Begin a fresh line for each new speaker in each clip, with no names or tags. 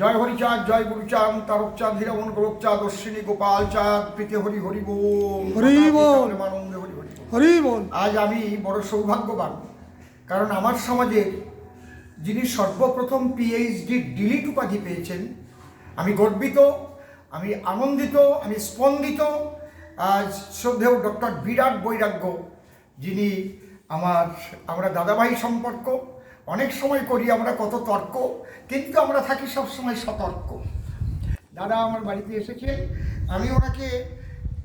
জয় হরিচাঁদ জয় গুরুচাঁদ তারকচাঁদ হীরামন গোরকচাঁদ অশ্বিনী গোপাল চাঁদ প্রীতি হরি হরি বল।
হরি বল।
আনন্দে হরি হরি
হরি বল।
আজ আমি বড় সৌভাগ্যবান কারণ আমার সমাজে যিনি সর্বপ্রথম পিএইচডি ডিলিট উপাধি পেয়েছেন আমি গর্বিত আমি আনন্দিত আমি স্পন্দিত। আজ শ্রদ্ধেয় ডক্টর বিরাট বৈরাগ্য যিনি আমার আমরা দাদাভাই সম্পর্ক অনেক সময় করি আমরা কত তর্ক, কিন্তু আমরা থাকি সবসময় সতর্ক। দাদা আমার বাড়িতে এসেছেন আমি ওনাকে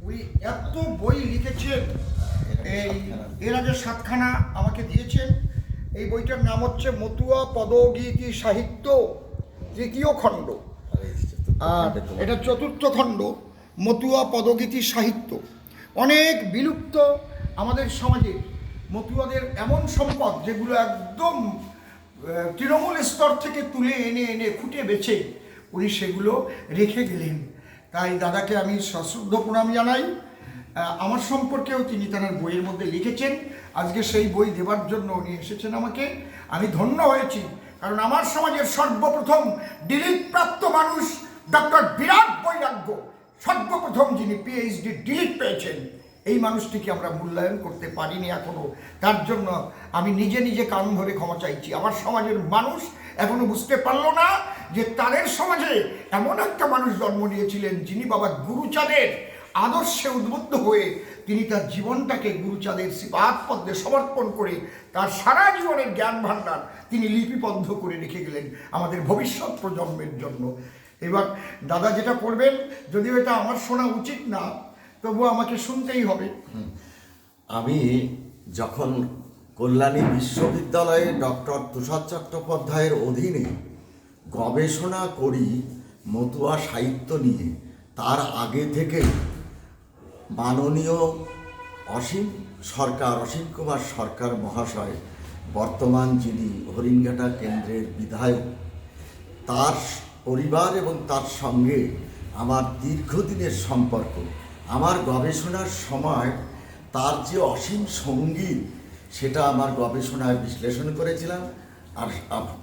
উনি এত বই লিখেছেন, এই এর আগে সাতখানা আমাকে দিয়েছেন, এই বইটার নাম হচ্ছে মতুয়া পদগীতি সাহিত্য, তৃতীয় খণ্ড। আর এটা চতুর্থ খণ্ড, মতুয়া পদগীতি সাহিত্য। অনেক বিলুপ্ত আমাদের সমাজে, মতুয়াদের এমন সম্পদ যেগুলো একদম তৃণমূল স্তর থেকে তুলে এনে এনে খুঁটে বেছে উনি সেগুলো রেখে গেলেন। তাই দাদাকে আমি সশ্রদ্ধ প্রণাম জানাই। আমার সম্পর্কেও তিনি তার বইয়ের মধ্যে লিখেছেন। আজকে সেই বই দেওয়ার জন্য উনি এসেছেন আমাকে। আমি ধন্য হয়েছি, কারণ আমার সমাজের সর্বপ্রথম ডিলিট প্রাপ্ত মানুষ ডক্টর বিরাট বৈরাগ্য, সর্বপ্রথম যিনি পিএইচডি ডিলিট পেয়েছেন। এই মানুষটিকে আমরা মূল্যায়ন করতে পারিনি এখনও। তার জন্য আমি নিজে নিজে কান ধরে ক্ষমা চাইছি। আমার সমাজের মানুষ এখনও বুঝতে পারল না যে তাদের সমাজে এমন একটা মানুষ জন্ম নিয়েছিলেন যিনি বাবা গুরুচাঁদের আদর্শে উদ্বুদ্ধ হয়ে তিনি তার জীবনটাকে গুরুচাঁদের পদ্মে সমর্পণ করে তার সারা জীবনের জ্ঞান ভাণ্ডার তিনি লিপিবদ্ধ করে রেখে গেলেন আমাদের ভবিষ্যৎ প্রজন্মের জন্য। এবার দাদা যেটা করবেন, যদিও এটা আমার শোনা উচিত না তবু আমাকে শুনতেই হবে।
আমি যখন কল্যাণী বিশ্ববিদ্যালয়ে ডক্টর তুষার চট্টোপাধ্যায়ের অধীনে গবেষণা করি মতুয়া সাহিত্য নিয়ে, তার আগে থেকে মাননীয় অসীম সরকার, অসীম কুমার সরকার মহাশয়, বর্তমান যিনি হরিণঘাটা কেন্দ্রের বিধায়ক, তার পরিবার এবং তার সঙ্গে আমার দীর্ঘদিনের সম্পর্ক। আমার গবেষণার সময় তার যে অসীম সংগীত, সেটা আমার গবেষণায় বিশ্লেষণ করেছিলাম আর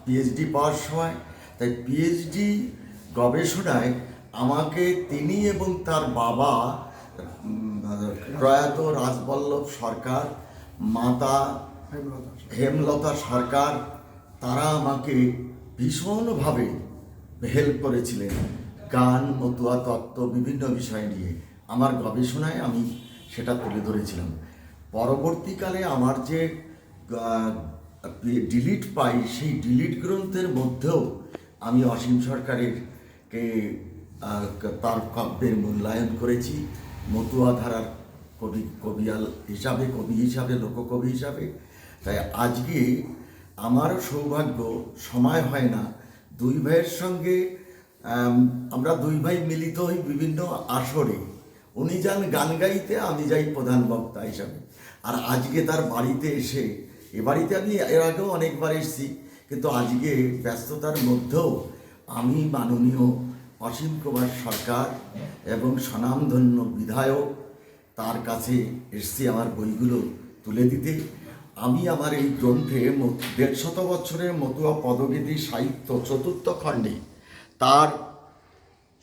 পিএইচডি পাওয়ার সময়। তাই পিএইচডি গবেষণায় আমাকে তিনি এবং তার বাবা প্রয়াত রাজবল্লভ সরকার, মাতা হেমলতা সরকার, তারা আমাকে ভীষণভাবে হেল্প করেছিলেন। গান, মতুয়া, তত্ত্ব, বিভিন্ন বিষয় নিয়ে। আমার গবেষণায় আমি সেটা তুলে ধরেছিলাম। পরবর্তীকালে আমার যে ডিলিট পাই, সেই ডিলিট গ্রন্থের মধ্যেও আমি অসীম সরকারের কে তার কাব্যের মূল্যায়ন করেছি। মতুয়া ধারার কবি, কবিয়াল হিসাবে, কবি হিসাবে, লোককবি হিসাবে। তাই আজকে আমারও সৌভাগ্য, সময় হয় না। দুই ভাইয়ের সঙ্গে আমরা দুই ভাই মিলিত হই বিভিন্ন আসরে। উনি যান গান গাইতে, আমি যাই প্রধান বক্তা হিসাবে। আর আজকে তার বাড়িতে এসে, এ বাড়িতে আমি এর আগেও অনেকবার এসেছি, কিন্তু আজকে ব্যস্ততার মধ্যেও আমি মাননীয় অসীম কুমার সরকার এবং স্বনামধন্য বিধায়ক তার কাছে এসছি আমার বইগুলো তুলে দিতে। আমি আমার এই গ্রন্থে ম- দেড় শত বছরের মতুয়া পদগীতি সাহিত্য চতুর্থ খণ্ডে তার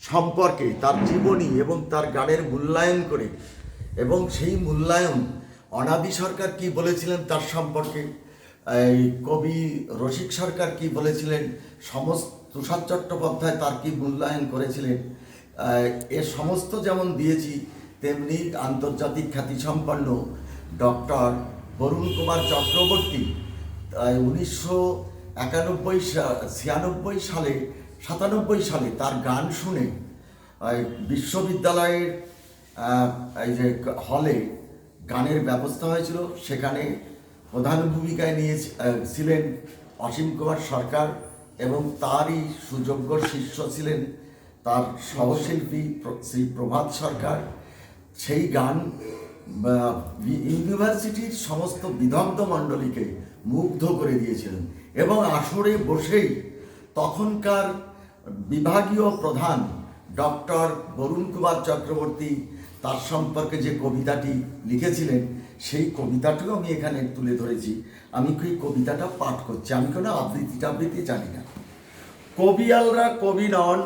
সম্পর্কে, তার জীবনী এবং তার গানের মূল্যায়ন করে। এবং সেই মূল্যায়ন অনাদি সরকার কি বলেছিলেন তার সম্পর্কে? এই কবি রসিক সরকার কি বলেছিলেন? সমস্ত তুষার চট্টোপাধ্যায় তার কি মূল্যায়ন করেছিলেন? এ সমস্ত যেমন দিয়েছি, তেমনি আন্তর্জাতিক খ্যাতিসম্পন্ন ডক্টর বরুণ কুমার চক্রবর্তী উনিশশো একানব্বই ছিয়ানব্বই সালে সাতানব্বই সালে তার গান শুনে বিশ্ববিদ্যালয়ের এই যে হলে গানের ব্যবস্থা হয়েছিল। সেখানে প্রধান ভূমিকায় নিয়ে ছিলেন অসীম কুমার সরকার এবং তারই সুযোগ্য শিষ্য ছিলেন তার সহশিল্পী শ্রী প্রভাত সরকার। সেই গান ইউনিভার্সিটির সমস্ত বিদগ্ধ মণ্ডলীকে মুগ্ধ করে দিয়েছিলেন এবং আসরে বসেই তখনকার বিভাগীয় প্রধান ডক্টর বরুণ কুমার চক্রবর্তী তার সম্পর্কে যে কবিতাটি লিখেছিলেন, সেই কবিতাটিও আমি এখানে তুলে ধরেছি। আমি এই কবিতাটা পাঠ করছি? আমি কোনো আবৃত্তি, টাবৃত্তি জানি না। কবিয়ালরা কবি নন,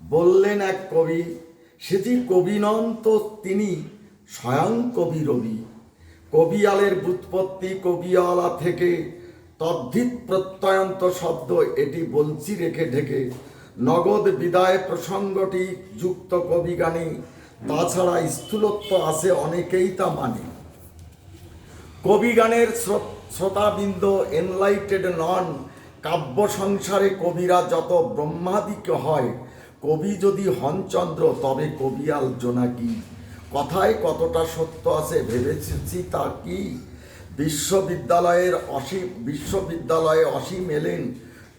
বললেন এক কবি, সেটি কবি নন তো তিনি স্বয়ং কবি রবি। কবিয়ালের বুৎপত্তি কবিয়ালা থেকে তদ্ধিত প্রত্যয়ন্ত শব্দ এটি বলছি রেখে ঢেকে। নগদ বিদায় প্রসঙ্গটি যুক্ত কবিগানে তাছাড়া স্থূলত্ব আছে অনেকেই তা মানে। কবিগানের শ্রো- শ্রোতাবৃন্দ এনলাইটেড নন। কাব্য সংসারে কবিরা যত ব্রহ্মাদিক হয়, কবি যদি হনচন্দ্র, তবে কবিয়াল কি? কথায় কতটা সত্য আছে ভেবেছি তা কি? বিশ্ববিদ্যালয়ের অসীম, বিশ্ববিদ্যালয়ে অসীম এলেন,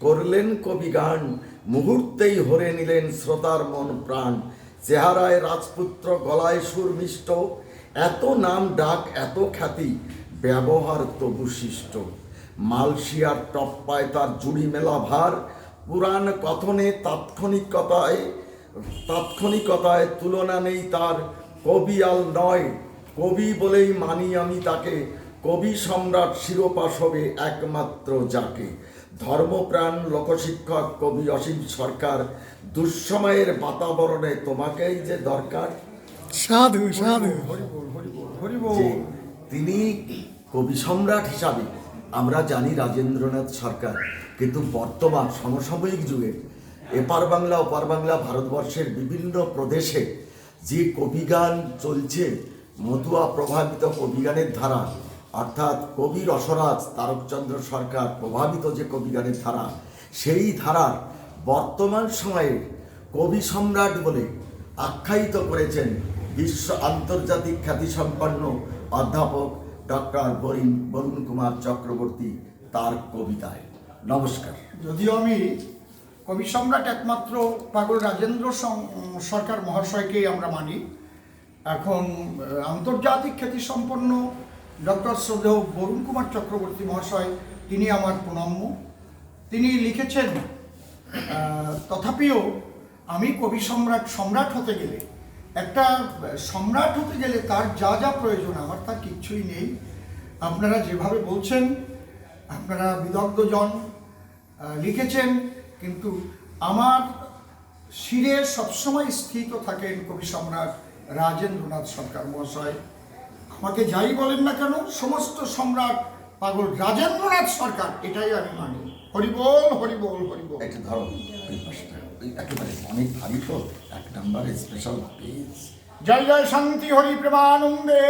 করলেন কবি গান, মুহূর্তেই হরে নিলেন শ্রোতার মন প্রাণ। চেহারায় রাজপুত্র, গলায় সুর মিষ্ট, এত নাম ডাক, এত খ্যাতি, ব্যবহার তবু শিষ্ট। মালশিয়ার টপ্পায় তার জুড়ি মেলা ভার, পুরাণ কথনে তাৎক্ষণিকতায় তাৎক্ষণিকতায় তুলনা নেই তার কবিয়াল নয়, কবি বলেই মানি আমি তাকে কবি সম্রাট শিরোপা সবে একমাত্র যাকে। ধর্মপ্রাণ লোকশিক্ষক কবি অসীম সরকার দুঃসময়ের বাতাবরণে তোমাকেই যে দরকার।
সাধু সাধু।
তিনি কবি সম্রাট হিসাবে আমরা জানি রাজেন্দ্রনাথ সরকার কিন্তু বর্তমান সমসাময়িক যুগে এপার বাংলা ওপার বাংলা ভারতবর্ষের বিভিন্ন প্রদেশে যে কবিগান চলছে মতুয়া প্রভাবিত কবিগানের ধারা অর্থাৎ কবি রসরাজ তারকচন্দ্র সরকার প্রভাবিত যে কবিগানের ধারা, সেই ধারার বর্তমান সময়ে কবি সম্রাট বলে আখ্যায়িত করেছেন বিশ্ব আন্তর্জাতিক খ্যাতিসম্পন্ন অধ্যাপক ডক্টর বরিন বরুণ কুমার চক্রবর্তী তার কবিতায়। নমস্কার।
যদিও আমি কবি সম্রাট একমাত্র পাগল রাজেন্দ্র সরকার মহাশয়কেই আমরা মানি, এখন আন্তর্জাতিক খ্যাতিসম্পন্ন ডক্টর শ্রদ্ধেয় বরুণ কুমার চক্রবর্তী মহাশয়, তিনি আমার প্রণম্য। তিনি লিখেছেন তথাপিও আমি কবি সম্রাট সম্রাট হতে গেলে, একটা সম্রাট হতে গেলে তার যা যা প্রয়োজন, আমার তার কিচ্ছুই নেই। আপনারা যেভাবে বলছেন, আপনারা বিদগ্ধজন লিখেছেন, কিন্তু আমার শিরে সবসময় স্থিত থাকেন কবি সম্রাট রাজেন্দ্রনাথ সরকার মহাশয়। আমাকে যাই বলেন না কেন সমস্ত সম্রাট পাগল রাজেন্দ্রনাথ সরকার এটাই আমি মানি। হরিবল হরিবোল হরিবোল
একটা ধরো ওই পাশটা ওই একেবারে অনেক ভারী তো এক নম্বরে স্পেশাল পেজ
জয় জয় শান্তি হরি প্রেমানন্দে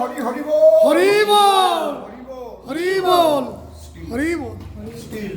হরি হরি বল।
হরি বল
হরি বল।
হরি বল হরি বল।
স্টিল